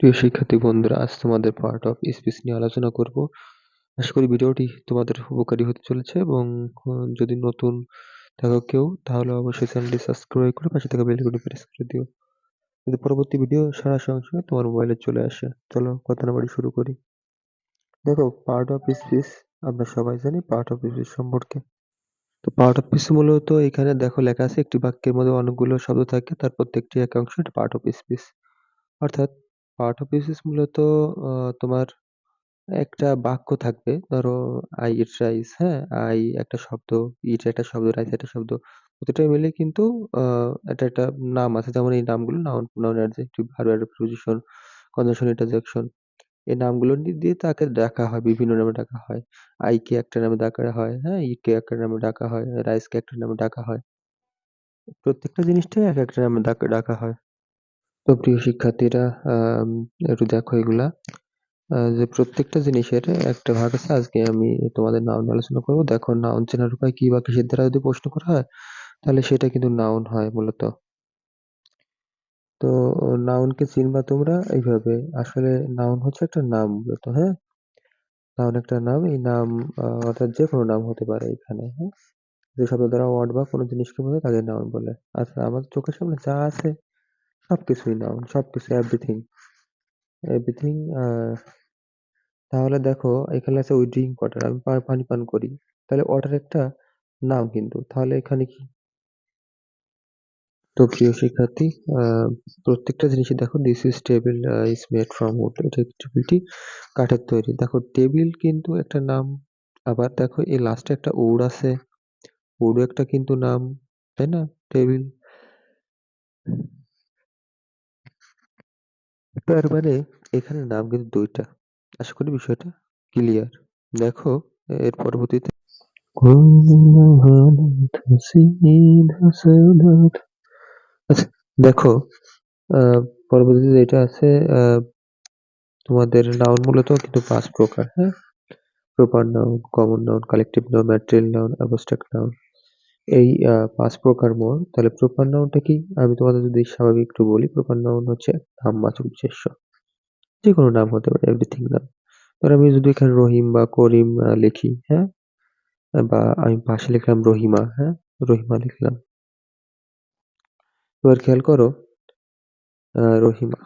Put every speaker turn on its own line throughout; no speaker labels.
প্রিয় শিক্ষার্থী বন্ধুরা, আজ তোমাদের পার্ট অফ স্পিচ নিয়ে আলোচনা করব। আশা করি ভিডিওটি তোমাদের উপকারী হতে চলেছে এবং যদি নতুন থাকো কেউ, তাহলে অবশ্যই চ্যানেলটি সাবস্ক্রাইব করে পাশে থাকা বেল আইকনটি প্রেস করে দিও। যদি পরবর্তী ভিডিও সারা সঙ্গে তোমার মোবাইলে চলে আসে। চলো কথা না শুরু করি। দেখো পার্ট অফ স্পিচ আমরা সবাই জানি পার্ট অফ স্পিচ সম্পর্কে। তো পার্ট অফ স্পিচ মূলত এখানে দেখো লেখা আছে, একটি বাক্যের মধ্যে অনেকগুলো শব্দ থাকে, তার প্রত্যেকটি একাংশ এটা পার্ট অফ স্পিচ অর্থাৎ অফ মূলত আহ, তোমার একটা বাক্য থাকবে। ধরো আই ইট রাইস হ্যাঁ? আই একটা শব্দ ইট একটা শব্দ রাইস একটা শব্দ। প্রতিটা মিলে কিন্তু আহ এটা একটা নাম আছে। যেমন এই নামগুলো noun pronoun adjective verb preposition conjunction interjection এই নামগুলো নি- দিয়ে তাকে ডাকা হয় বিভিন্ন নামে ডাকা হয়। আই কে একটা নামে ডাকা হয় হ্যাঁ? ইট কে একটা নামে ডাকা হয় রাইস কে একটা নামে ডাকা হয়। প্রত্যেকটা জিনিসটাই এক একটা নামে ডাকা ডাকা হয়। তো প্রিয় শিক্ষার্থীরা আহ একটু দেখো এগুলা। আহ, যে প্রত্যেকটা জিনিসের একটা ভাগ আছে আজকে আমি তোমাদের নাউন আলোচনা করব। দেখো নাউন চেনার উপায় কি বা কিসের দ্বারা যদি প্রশ্ন করা হয় তাহলে সেটা কিন্তু নাউন হয় মূলত। তো নাউনকে চিনবা তোমরা এইভাবে। আসলে নাউন হচ্ছে একটা নাম মূলত হ্যাঁ? নাউন একটা নাম এই নাম আহ, অর্থাৎ যে কোনো নাম হতে পারে এখানে হ্যাঁ? যে শব্দ দ্বারা ওয়ার্ড বা কোনো জিনিসকে বোঝায় তাকে নাউন বলে। আচ্ছা আমাদের চোখের সামনে যা আছে সবকিছুই নাউন সবকিছু এভরিথিং এভরিথিং তাহলে দেখো এখানে আছে উই ড্রিঙ্ক ওয়াটার আমি পা- পানি পান করি। তাহলে ওয়াটার একটা নাম কিন্তু তাহলে এখানে কি? তো প্রিয় শিক্ষার্থী আহ, প্রত্যেকটা জিনিসই দেখো this is table is made from wood এটা টেবিলটি কাঠের তৈরি। দেখো টেবিল কিন্তু একটা নাম আবার দেখো এই লাস্টে একটা উড আছে। উড একটা কিন্তু নাম তাই না? টেবিল তার মানে এখানে নাম কিন্তু দুইটা। আশা করি বিষয়টা ক্লিয়ার দেখো, এর পরবর্তীতে আচ্ছা দেখো পরবর্তীতে এটা আছে তোমাদের নাউন মূলত কিন্তু পাঁচ প্রকার হ্যাঁ? Proper noun common noun collective noun material noun abstract noun এই পাঁচ প্রকার মোট তাহলে প্রপার নাউনটা কি? আমি তোমাদের যদি স্বাভাবিক একটু বলি প্রপার নাউন হচ্ছে নামবাচক বিশেষ্য যে কোনো নাম হতে পারে এভরিথিং নাম। ধর আমি যদি এখানে রহিম বা করিম লিখি হ্যাঁ? বা আমি পাশে লিখলাম রহিমা হ্যাঁ? রহিমা লিখলাম। এবার খেয়াল করো রহিমা।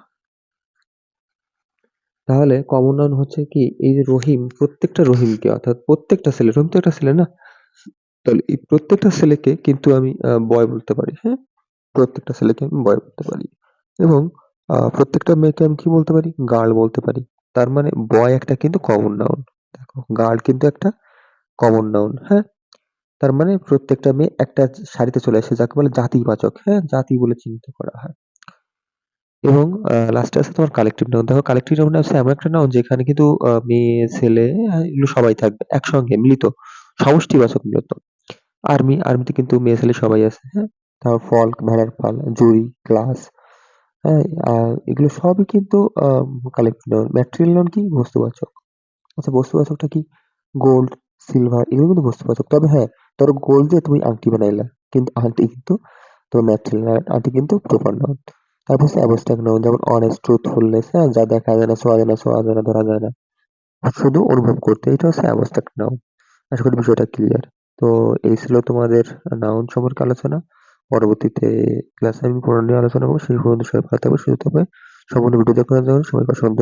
তাহলে কমন নাউন হচ্ছে কি? এই যে রহিম, প্রত্যেকটা রহিমকে, অর্থাৎ প্রত্যেকটা ছেলে, রহিম তো একটা ছেলে না? তাহলে এই প্রত্যেকটা ছেলেকে কিন্তু আমি বয় বলতে পারি হ্যাঁ? প্রত্যেকটা ছেলেকে আমি বয় বলতে পারি। এবং প্রত্যেকটা মেয়েকে আমি কি বলতে পারি? গার্ল বলতে পারি। তার মানে বয় একটা কিন্তু কমন নাউন দেখো গার্ল কিন্তু একটা কমন নাউন হ্যাঁ? তার মানে প্রত্যেকটা মেয়ে একটা সারিতে চলে আসে যাকে বলে জাতিবাচক হ্যাঁ? জাতি বলে চিহ্নিত করা হয়। এবং লাস্টে আছে তোমার কালেকটিভ নাউন দেখো কালেকটিভ নাউন আছে এমন একটা নাউন যেখানে কিন্তু মেয়ে ছেলে আহ, এগুলো সবাই থাকবে একসঙ্গে মিলিত সমষ্টিবাচক মূলত। আর্মি আর্মিতে কিন্তু মেয়ে ছেলে সবাই আছে হ্যাঁ? তারপর ফল ভেড়ার ফল জুরি ক্লাস হ্যাঁ? আর এগুলো সবই কিন্তু কালেকটিভ নাউন ম্যাটেরিয়াল নাউন কি? বস্তুবাচক। আচ্ছা বস্তুবাচকটা কি? গোল্ড সিলভার এগুলো কিন্তু বস্তুবাচক। তবে হ্যাঁ ধরো গোল্ড দিয়ে তুমি আংটি বানাইলা, কিন্তু আংটি কিন্তু তোমার ম্যাটেরিয়াল আংটি কিন্তু প্রপার নাউন তারপর হচ্ছে অ্যাবস্ট্রাক্ট নাউন যেমন অনেস্ট ট্রুথফুলনেস হ্যাঁ? যা দেখা যায় না ছোঁয়া যায় না ছোঁয়া যায় না, ধরা যায় না। শুধু অনুভব করতে, এটা হচ্ছে অ্যাবস্ট্রাক্ট নাউন আশা করি বিষয়টা ক্লিয়ার তো এই ছিল তোমাদের নাউন সম্পর্কে আলোচনা। পরবর্তীতে ক্লাসে আমি পুনরায় আলোচনা করব। সেই পর্যন্ত সবাই ভালো থাকবে, সুস্থ থাকবে। সম্পূর্ণ ভিডিও দেখার জন্য সবাইকে অসংখ্য